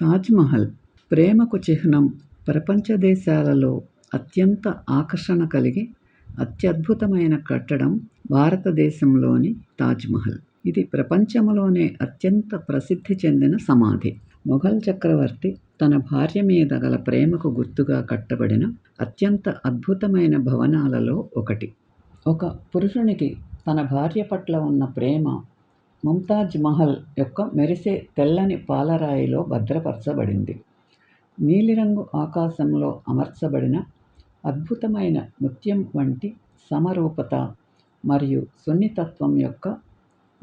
తాజ్మహల్ ప్రేమకు చిహ్నం ప్రపంచ దేశాలలో అత్యంత ఆకర్షణ కలిగి అత్యద్భుతమైన కట్టడం భారతదేశంలోని తాజ్మహల్. ఇది ప్రపంచంలోనే అత్యంత ప్రసిద్ధి చెందిన సమాధి. మొఘల్ చక్రవర్తి తన భార్య మీద గల ప్రేమకు గుర్తుగా కట్టబడిన అత్యంత అద్భుతమైన భవనాలలో ఒకటి. ఒక పురుషునికి తన భార్య పట్ల ఉన్న ప్రేమ ముంతాజ్ మహల్ యొక్క మెరిసే తెల్లని పాలరాయిలో భద్రపరచబడింది. నీలిరంగు ఆకాశంలో అమర్చబడిన అద్భుతమైన నృత్యం వంటి సమరూపత మరియు సున్నితత్వం యొక్క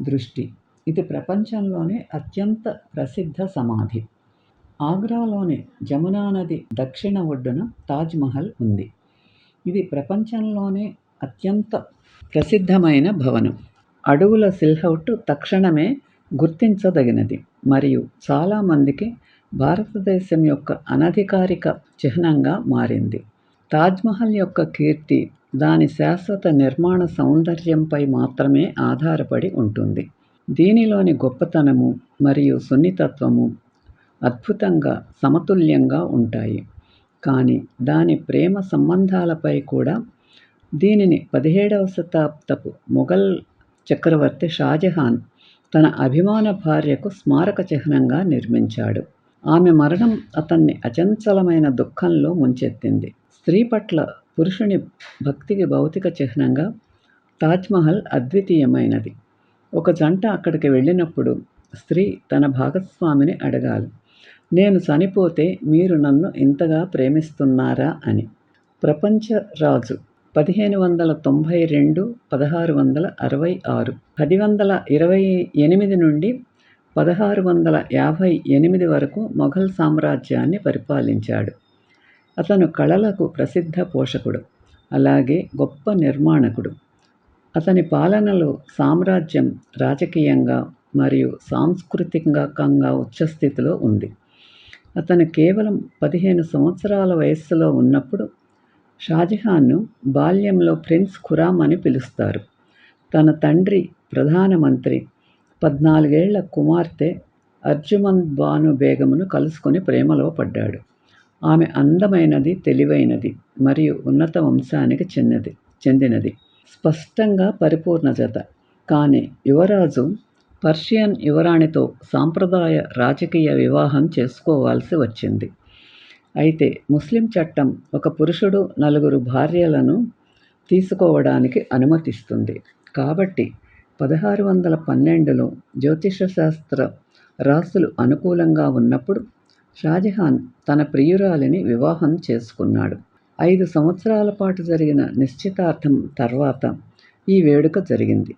దృష్టి. ఇది ప్రపంచంలోనే అత్యంత ప్రసిద్ధ సమాధి. ఆగ్రాలోని జమునా నది దక్షిణ ఒడ్డున తాజ్మహల్ ఉంది. ఇది ప్రపంచంలోనే అత్యంత ప్రసిద్ధమైన భవనం. అడవుల సిల్హౌట్ తక్షణమే గుర్తించదగినది. మరియు చాలామందికి భారతదేశం యొక్క అనధికారిక చిహ్నంగా మారింది. తాజ్మహల్ యొక్క కీర్తి దాని శాశ్వత నిర్మాణ సౌందర్యంపై మాత్రమే ఆధారపడి ఉంటుంది. దీనిలోని గొప్పతనము మరియు సున్నితత్వము అద్భుతంగా సమతుల్యంగా ఉంటాయి. కానీ దాని ప్రేమ సంబంధాలపై కూడా దీనిని పదిహేడవ శతాబ్దపు మొఘల్ చక్రవర్తి షాజహాన్ తన అభిమాన భార్యకు స్మారక చిహ్నంగా నిర్మించాడు. ఆమె మరణం అతన్ని అచంచలమైన దుఃఖంలో ముంచెత్తింది. స్త్రీ పట్ల పురుషుని భక్తికి భౌతిక చిహ్నంగా తాజ్మహల్ అద్వితీయమైనది. ఒక జంట అక్కడికి వెళ్ళినప్పుడు స్త్రీ తన భాగస్వామిని అడగాలి. నేను చనిపోతే మీరు నన్ను ఇంతగా ప్రేమిస్తున్నారా? అని. ప్రపంచ రాజు పదిహేను వందల తొంభై రెండు పదహారు వందల అరవై ఆరు పది వందల ఇరవై ఎనిమిది నుండి పదహారు వందల యాభై ఎనిమిది వరకు మొఘల్ సామ్రాజ్యాన్ని పరిపాలించాడు. అతను కళలకు ప్రసిద్ధ పోషకుడు అలాగే గొప్ప నిర్మాణకుడు. అతని పాలనలో సామ్రాజ్యం రాజకీయంగా మరియు సాంస్కృతికంగా ఉచ్చస్థితిలో ఉంది. అతను కేవలం పదిహేను సంవత్సరాల వయస్సులో ఉన్నప్పుడు షాజహాన్ను బాల్యంలో ప్రిన్స్ ఖురామ్ అని పిలుస్తారు. తన తండ్రి ప్రధానమంత్రి పద్నాలుగేళ్ళ కుమార్తె అర్జుమన్ బాను బేగమును కలుసుకొని ప్రేమలో పడ్డాడు. ఆమె అందమైనది తెలివైనది మరియు ఉన్నత వంశానికి చెందినది చెందినది. స్పష్టంగా పరిపూర్ణ జత. కానీ యువరాజు పర్షియన్ యువరాణితో సాంప్రదాయ రాజకీయ వివాహం చేసుకోవాల్సి వచ్చింది. అయితే ముస్లిం చట్టం ఒక పురుషుడు నలుగురు భార్యలను తీసుకోవడానికి అనుమతిస్తుంది. కాబట్టి పదహారు వందల పన్నెండులో జ్యోతిషశాస్త్ర రాసులు అనుకూలంగా ఉన్నప్పుడు షాజహాన్ తన ప్రియురాలిని వివాహం చేసుకున్నాడు. ఐదు సంవత్సరాల పాటు జరిగిన నిశ్చితార్థం తర్వాత ఈ వేడుక జరిగింది.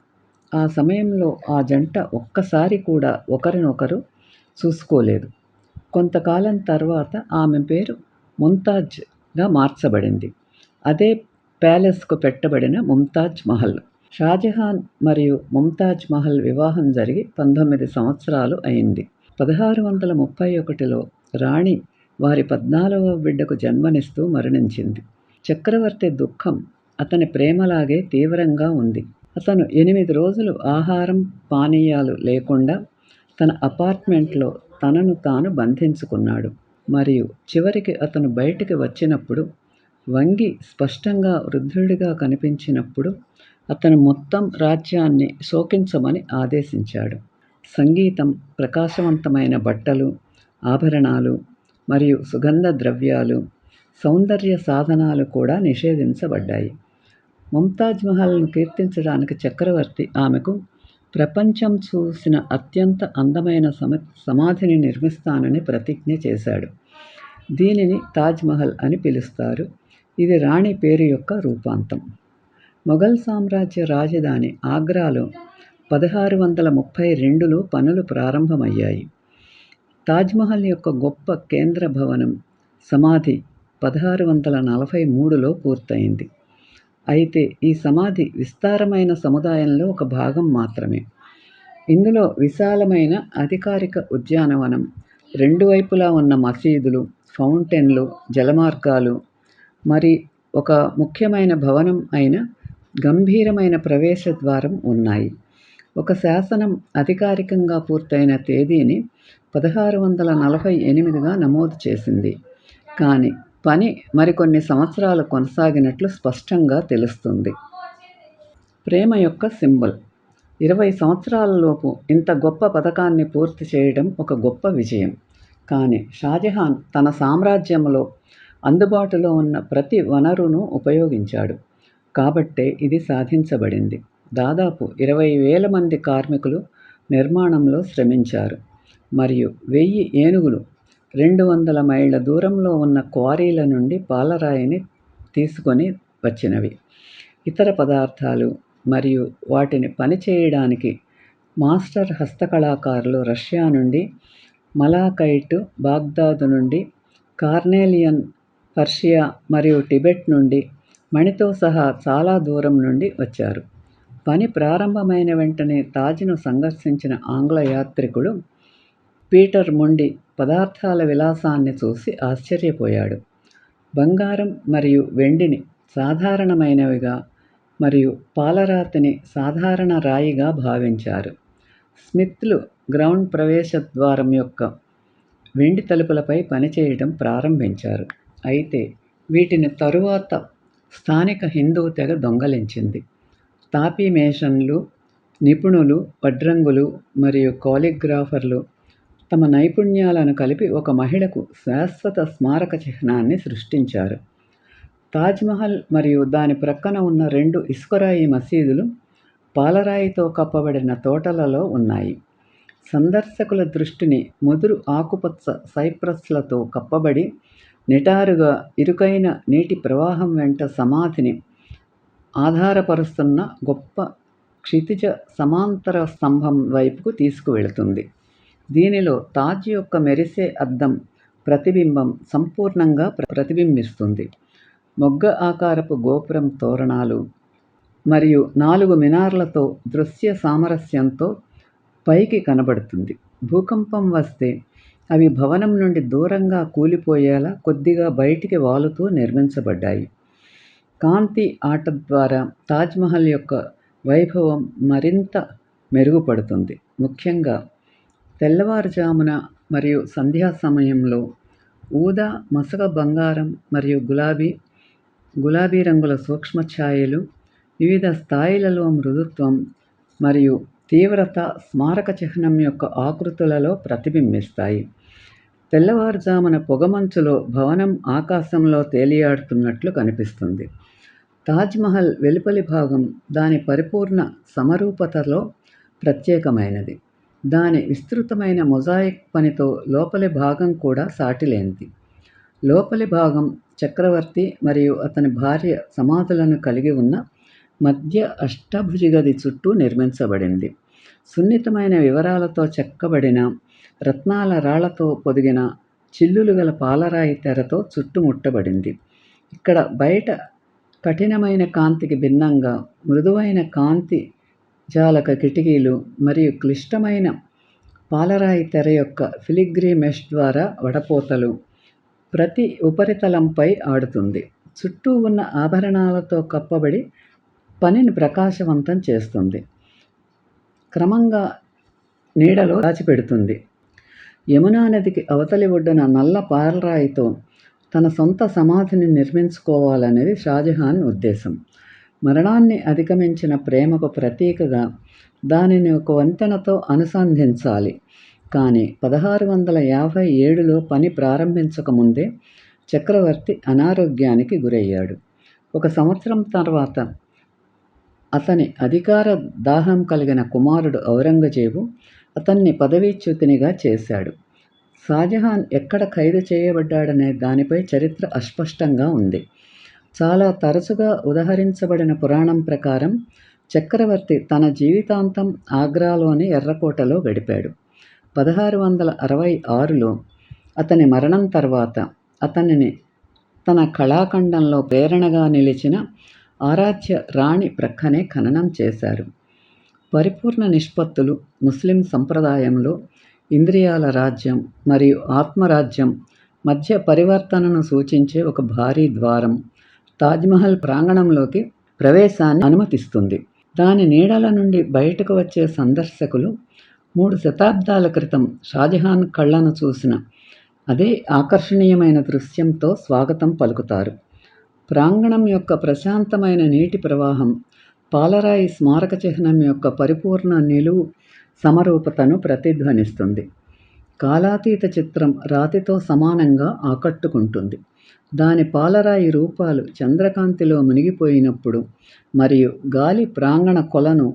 ఆ సమయంలో ఆ జంట ఒక్కసారి కూడా ఒకరినొకరు చూసుకోలేదు. కొంతకాలం తర్వాత ఆమె పేరు ముంతాజ్గా మార్చబడింది. అదే ప్యాలెస్కు పెట్టబడిన ముంతాజ్ మహల్. షాజహాన్ మరియు ముంతాజ్ మహల్ వివాహం జరిగి పంతొమ్మిది సంవత్సరాలు అయింది. పదహారు వందల ముప్పై ఒకటిలో రాణి వారి పద్నాలుగవ బిడ్డకు జన్మనిస్తూ మరణించింది. చక్రవర్తి దుఃఖం అతని ప్రేమలాగే తీవ్రంగా ఉంది. అతను ఎనిమిది రోజులు ఆహారం పానీయాలు లేకుండా తన అపార్ట్మెంట్లో తనను తాను బంధించుకున్నాడు. మరియు చివరికి అతను బయటికి వచ్చినప్పుడు వంగి స్పష్టంగా వృద్ధుడిగా కనిపించినప్పుడు అతను మొత్తం రాజ్యాన్ని శోకించమని ఆదేశించాడు. సంగీతం ప్రకాశవంతమైన బట్టలు ఆభరణాలు మరియు సుగంధ ద్రవ్యాలు సౌందర్య సాధనాలు కూడా నిషేధించబడ్డాయి. ముంతాజ్ మహల్ను కీర్తించడానికి చక్రవర్తి ఆమెకు ప్రపంచం చూసిన అత్యంత అందమైన సమ సమాధిని నిర్మిస్తానని ప్రతిజ్ఞ చేశాడు. దీనిని తాజ్మహల్ అని పిలుస్తారు. ఇది రాణి పేరు యొక్క రూపాంతం. మొఘల్ సామ్రాజ్య రాజధాని ఆగ్రాలో పదహారు వందల ముప్పై రెండులో పనులు ప్రారంభమయ్యాయి. తాజ్మహల్ యొక్క గొప్ప కేంద్ర భవనం సమాధి పదహారు వందల నలభై మూడులో పూర్తయింది. అయితే ఈ సమాధి విస్తారమైన సముదాయంలో ఒక భాగం మాత్రమే. ఇందులో విశాలమైన అధికారిక ఉద్యానవనం రెండు వైపులా ఉన్న మసీదులు ఫౌంటైన్లు జలమార్గాలు మరి ఒక ముఖ్యమైన భవనం అయిన గంభీరమైన ప్రవేశ ద్వారం ఉన్నాయి. ఒక శాసనం అధికారికంగా పూర్తయిన తేదీని పదహారు వందల నలభై ఎనిమిదిగా నమోదు చేసింది. కానీ పని మరికొన్ని సంవత్సరాలు కొనసాగినట్లు స్పష్టంగా తెలుస్తుంది. ప్రేమ యొక్క సింబల్. ఇరవై సంవత్సరాలలోపు ఇంత గొప్ప పథకాన్ని పూర్తి చేయడం ఒక గొప్ప విజయం. కానీ షాజహాన్ తన సామ్రాజ్యంలో అందుబాటులో ఉన్న ప్రతి వనరును ఉపయోగించాడు. కాబట్టే ఇది సాధించబడింది. దాదాపు ఇరవై వేల మంది కార్మికులు నిర్మాణంలో శ్రమించారు. మరియు వెయ్యి ఏనుగులు రెండు వందల మైళ్ళ దూరంలో ఉన్న క్వారీల నుండి పాలరాయిని తీసుకొని వచ్చినవి. ఇతర పదార్థాలు మరియు వాటిని పనిచేయడానికి మాస్టర్ హస్తకళాకారులు రష్యా నుండి మలాకైట్ బాగ్దాదు నుండి కార్నేలియన్ పర్షియా మరియు టిబెట్ నుండి మణితో సహా చాలా దూరం నుండి వచ్చారు. పని ప్రారంభమైన వెంటనే తాజ్ను సందర్శించిన ఆంగ్ల యాత్రికుడు పీటర్ మొండి పదార్థాల విలాసాన్ని చూసి ఆశ్చర్యపోయాడు. బంగారం మరియు వెండిని సాధారణమైనవిగా మరియు పాలరాతిని సాధారణ రాయిగా భావించారు. స్మిత్లు గ్రౌండ్ ప్రవేశ ద్వారం యొక్క వెండి తలుపులపై పనిచేయడం ప్రారంభించారు. అయితే వీటిని తరువాత స్థానిక హిందూ తెగ దొంగలించింది. తాపీ మేషన్లు నిపుణులు వడ్రంగులు మరియు కాలిగ్రాఫర్లు తమ నైపుణ్యాలను కలిపి ఒక మహిళకు శాశ్వత స్మారక చిహ్నాన్ని సృష్టించారు. తాజ్మహల్ మరియు దాని ప్రక్కన ఉన్న రెండు ఇసుకరాయి మసీదులు పాలరాయితో కప్పబడిన తోటలలో ఉన్నాయి. సందర్శకుల దృష్టిని ముదురు ఆకుపచ్చ సైప్రస్లతో కప్పబడి నిటారుగా ఇరుకైన నీటి ప్రవాహం వెంట సమాధిని ఆధారపరుస్తున్న గొప్ప క్షితిజ సమాంతర స్తంభం వైపుకు తీసుకువెళుతుంది. దీనిలో తాజ్ యొక్క మెరిసే అద్దం ప్రతిబింబం సంపూర్ణంగా ప్రతిబింబిస్తుంది. మొగ్గ ఆకారపు గోపురం తోరణాలు మరియు నాలుగు మినార్లతో దృశ్య సామరస్యంతో పైకి కనబడుతుంది. భూకంపం వస్తే అవి భవనం నుండి దూరంగా కూలిపోయేలా కొద్దిగా బయటికి వాలుతూ నిర్మించబడ్డాయి. కాంతి ఆట ద్వారా తాజ్మహల్ యొక్క వైభవం మరింత మెరుగుపడుతుంది. ముఖ్యంగా తెల్లవారుజామున మరియు సంధ్యా సమయంలో ఊదా మసక బంగారం మరియు గులాబీ గులాబీ రంగుల సూక్ష్మ ఛాయలు వివిధ స్థాయిలలో మృదుత్వం మరియు తీవ్రత స్మారక చిహ్నం యొక్క ఆకృతులలో ప్రతిబింబిస్తాయి. తెల్లవారుజామున పొగమంచులో భవనం ఆకాశంలో తేలియాడుతున్నట్లు కనిపిస్తుంది. తాజ్మహల్ వెలుపలి భాగం దాని పరిపూర్ణ సమరూపతలో ప్రత్యేకమైనది. దాని విస్తృతమైన మొజాయిక్ పనితో లోపలి భాగం కూడా సాటిలేనిది. లోపలి భాగం చక్రవర్తి మరియు అతని భార్య సమాధులను కలిగి ఉన్న మధ్య అష్టభుజిగది చుట్టూ నిర్మించబడింది. సున్నితమైన వివరాలతో చెక్కబడిన రత్నాల రాళ్ళతో పొదిగిన చిల్లులు గల పాలరాయి తెరతో చుట్టుముట్టబడింది. ఇక్కడ బయట కఠినమైన కాంతికి భిన్నంగా మృదువైన కాంతి జాలక కిటికీలు మరియు క్లిష్టమైన పాలరాయి తెర యొక్క ఫిలిగ్రీ మెష్ ద్వారా వడపోతలు ప్రతి ఉపరితలంపై ఆడుతుంది. చుట్టూ ఉన్న ఆభరణాలతో కప్పబడి పనిని ప్రకాశవంతం చేస్తుంది. క్రమంగా నీడలో దాచిపెడుతుంది. యమునా నదికి అవతలి ఒడ్డున నల్ల పాలరాయితో తన సొంత సమాధిని నిర్మించుకోవాలనేది షాజహాన్ ఉద్దేశం. మరణాన్ని అధిగమించిన ప్రేమకు ప్రతీకగా దానిని ఒక వంతెనతో అనుసంధించాలి. కానీ పదహారు వందల యాభై ఏడులో పని ప్రారంభించకముందే చక్రవర్తి అనారోగ్యానికి గురయ్యాడు. ఒక సంవత్సరం తర్వాత అతని అధికార దాహం కలిగిన కుమారుడు ఔరంగజేబు అతన్ని పదవీచ్యుతినిగా చేశాడు. షాజహాన్ ఎక్కడ ఖైదు చేయబడ్డాడనే దానిపై చరిత్ర అస్పష్టంగా ఉంది. చాలా తరచుగా ఉదహరించబడిన పురాణం ప్రకారం చక్రవర్తి తన జీవితాంతం ఆగ్రాలోని ఎర్రకోటలో గడిపాడు. పదహారు వందల అరవై ఆరులో అతని మరణం తర్వాత అతనిని తన కళాఖండంలో ప్రేరణగా నిలిచిన ఆరాధ్య రాణి ప్రక్కనే ఖననం చేశారు. పరిపూర్ణ నిష్పత్తులు ముస్లిం సంప్రదాయంలో ఇంద్రియాల రాజ్యం మరియు ఆత్మరాజ్యం మధ్య పరివర్తనను సూచించే ఒక భారీ ద్వారం తాజ్మహల్ ప్రాంగణంలోకి ప్రవేశాన్ని అనుమతిస్తుంది. దాని నీడల నుండి బయటకు వచ్చే సందర్శకులు మూడు శతాబ్దాల క్రితం షాజహాన్ కళ్ళను చూసిన అదే ఆకర్షణీయమైన దృశ్యంతో స్వాగతం పలుకుతారు. ప్రాంగణం యొక్క ప్రశాంతమైన నీటి ప్రవాహం పాలరాయి స్మారక చిహ్నం యొక్క పరిపూర్ణ నిలువు సమరూపతను ప్రతిధ్వనిస్తుంది. కాలాతీత చిత్రం రాతితో సమానంగా ఆకట్టుకుంటుంది. దాని పాలరాయి రూపాలు చంద్రకాంతిలో మునిగిపోయినప్పుడు మరియు గాలి ప్రాంగణ కొలను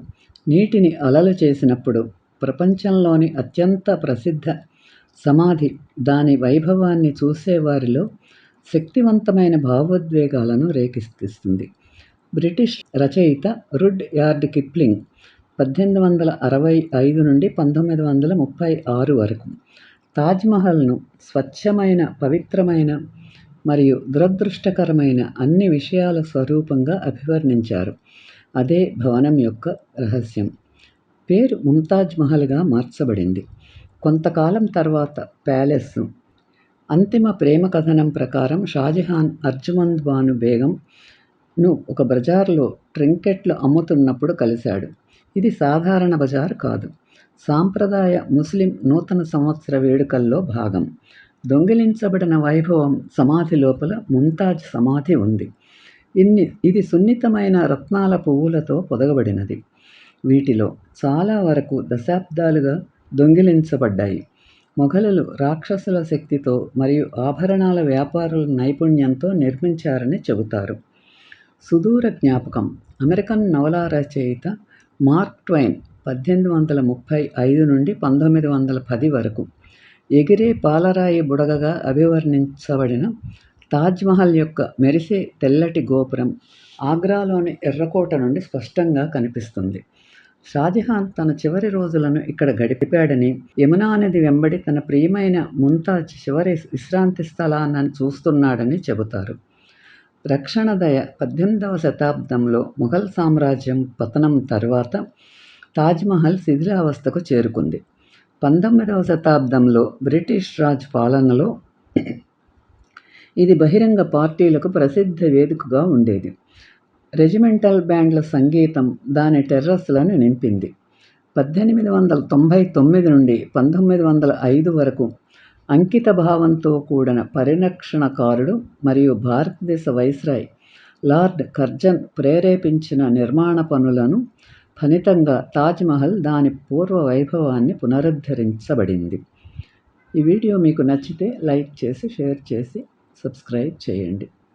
నీటిని అలలు చేసినప్పుడు ప్రపంచంలోని అత్యంత ప్రసిద్ధ సమాధి దాని వైభవాన్ని చూసేవారిలో శక్తివంతమైన భావోద్వేగాలను రేకెత్తిస్తుంది. బ్రిటిష్ రచయిత రుడ్ యార్డ్ కిప్లింగ్ పద్దెనిమిది వందల అరవై ఐదు నుండి పంతొమ్మిది వందల ముప్పై ఆరు వరకు తాజ్మహల్ను స్వచ్ఛమైన పవిత్రమైన మరియు దురదృష్టకరమైన అన్ని విషయాల స్వరూపంగా అభివర్ణించారు. అదే భవనం యొక్క రహస్యం. పేరు ముంతాజ్ మహల్గా మార్చబడింది. కొంతకాలం తర్వాత ప్యాలెస్. అంతిమ ప్రేమ కథనం ప్రకారం షాజహాన్ అర్జుమంద్ బాను బేగంను ఒక బజార్లో ట్రింకెట్లు అమ్ముతున్నప్పుడు కలిశాడు. ఇది సాధారణ బజార్ కాదు. సాంప్రదాయ ముస్లిం నూతన సంవత్సర వేడుకల్లో భాగం. దొంగిలించబడిన వైభవం సమాధి లోపల ముంతాజ్ సమాధి ఉంది. ఇన్ని ఇది సున్నితమైన రత్నాల పువ్వులతో పొదగబడినది. వీటిలో చాలా వరకు దశాబ్దాలుగా దొంగిలించబడ్డాయి. మొఘలులు రాక్షసుల శక్తితో మరియు ఆభరణాల వ్యాపారుల నైపుణ్యంతో నిర్మించారని చెబుతారు. సుదూర జ్ఞాపకం అమెరికన్ నవలా రచయిత మార్క్ ట్వైన్ పద్దెనిమిది వందల ముప్పై ఐదు నుండి పంతొమ్మిది వందల పది వరకు. ఎగిరే పాలరాయి బుడగగా అభివర్ణించబడిన తాజ్మహల్ యొక్క మెరిసే తెల్లటి గోపురం ఆగ్రాలోని ఎర్రకోట నుండి స్పష్టంగా కనిపిస్తుంది. షాజహాన్ తన చివరి రోజులను ఇక్కడ గడిపాడని యమునా నది వెంబడి తన ప్రియమైన ముంతాజ్ చివరి విశ్రాంతి స్థలాన్ని చూస్తున్నాడని చెబుతారు. రక్షణదయ పద్దెనిమిదవ శతాబ్దంలో ముఘల్ సామ్రాజ్యం పతనం తర్వాత తాజ్మహల్ శిథిలావస్థకు చేరుకుంది. పంతొమ్మిదవ శతాబ్దంలో బ్రిటిష్ రాజ్ పాలనలో ఇది బహిరంగ పార్టీలకు ప్రసిద్ధ వేదికగా ఉండేది. రెజిమెంటల్ బ్యాండ్ల సంగీతం దాని టెర్రస్లను నింపింది. పద్దెనిమిది వందల తొంభై తొమ్మిది నుండి పంతొమ్మిది వందల ఐదు వరకు అంకిత భావంతో కూడిన పరిరక్షణకారుడు మరియు భారతదేశ వైస్రాయ్ లార్డ్ కర్జన్ ప్రేరేపించిన నిర్మాణ పనులను ఫలితంగా తాజ్మహల్ దాని పూర్వ వైభవాన్ని పునరుద్ధరించబడింది. ఈ వీడియో మీకు నచ్చితే లైక్ చేసి షేర్ చేసి సబ్స్క్రైబ్ చేయండి.